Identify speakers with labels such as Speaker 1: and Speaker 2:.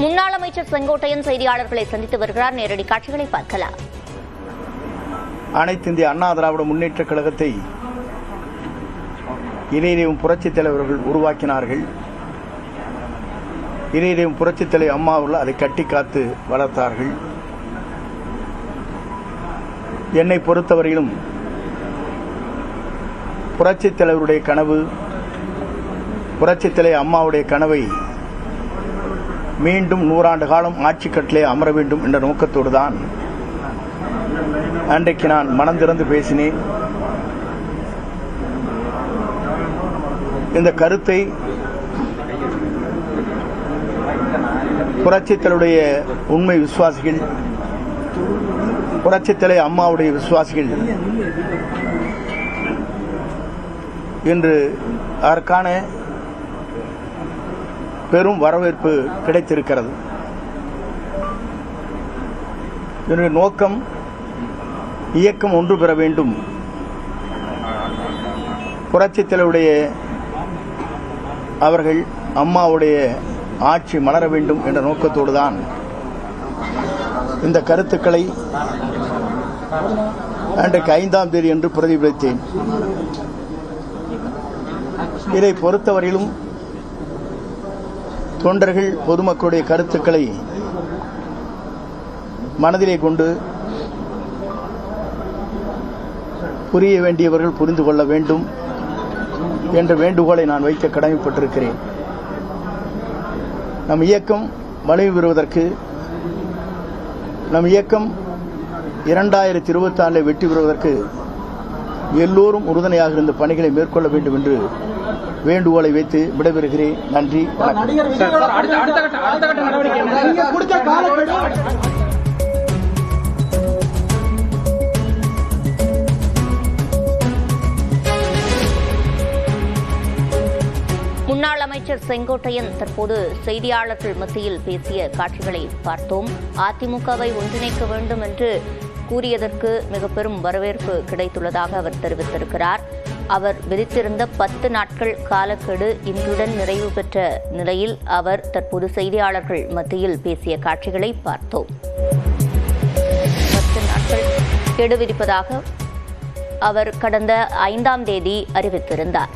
Speaker 1: முன்னாள் அமைச்சர் செங்கோட்டையன் செய்தியாளர்களை சந்தித்து வருகிறார். நேரடி காட்சிகளை பார்க்கலாம்.
Speaker 2: அனைத்து இந்திய அண்ணா திராவிட முன்னேற்ற கழகத்தை இணையதேவம் புரட்சித் தலைவர்கள் உருவாக்கினார்கள். இணையதேவம் புரட்சித் தலைவர் அம்மாவில் அதை கட்டி காத்து வளர்த்தார்கள். என்னை பொறுத்தவரையிலும் புரட்சித் தலைவருடைய கனவு புரட்சித் தலைவர் அம்மாவுடைய கனவை மீண்டும் நூறாண்டு காலம் ஆட்சி கட்டிலே அமர வேண்டும் என்ற நோக்கத்தோடு தான் அன்றைக்கு நான் மனம் திறந்து பேசினேன். இந்த கருத்தை புரட்சித்தலுடைய உண்மை விசுவாசிகள் புரட்சித்தலை அம்மாவுடைய விசுவாசிகள் இன்று அதற்கான பெரும் வரவேற்பு கிடைத்திருக்கிறது. என்னுடைய நோக்கம் இயக்கம் ஒன்று பெற வேண்டும். புரட்சித்தலைவருடைய அவர்கள் அம்மாவுடைய ஆட்சி மலர வேண்டும் என்ற நோக்கத்தோடு தான் இந்த கருத்துக்களை அன்றைக்கு ஐந்தாம் தேதி என்று பிரதிபலித்தேன். இதை பொறுத்தவரையிலும் தொண்டர்கள் பொதுமக்களுடைய கருத்துக்களை மனதிலே கொண்டு புரிய வேண்டியவர்கள் புரிந்து கொள்ள வேண்டும் என்ற வேண்டுகோளை நான் வைக்க கடமைப்பட்டிருக்கிறேன். நம் இயக்கம் வலிமை பெறுவதற்கு நம் இயக்கம் இரண்டாயிரத்தி இருபத்தி ஆறில் வெற்றி பெறுவதற்கு எல்லோரும் உறுதுணையாக இருந்த பணிகளை மேற்கொள்ள வேண்டும் என்று வேண்டுகோளை வைத்து விடைபெறுகிறேன். நன்றி வணக்கம்.
Speaker 1: முன்னாள் அமைச்சர் செங்கோட்டையன் தற்போது செய்தியாளர்கள் மத்தியில் பேசிய காட்சிகளை பார்த்தோம். அதிமுகவை ஒன்றிணைக்க வேண்டும் என்று கூறியதற்கு மிக பெரும் வரவேற்பு கிடைத்துள்ளதாக அவர் தெரிவித்திருக்கிறார். அவர் விதித்திருந்த பத்து நாட்கள் காலக்கெடு இன்றுடன் நிறைவு பெற்ற நிலையில் அவர் தற்போது செய்தியாளர்கள் மத்தியில் பேசிய காட்சிகளை பார்த்தோம். பத்து நாட்கள் கெடு விதிப்பதாக அவர் கடந்த ஐந்தாம் தேதி அறிவித்திருந்தார்.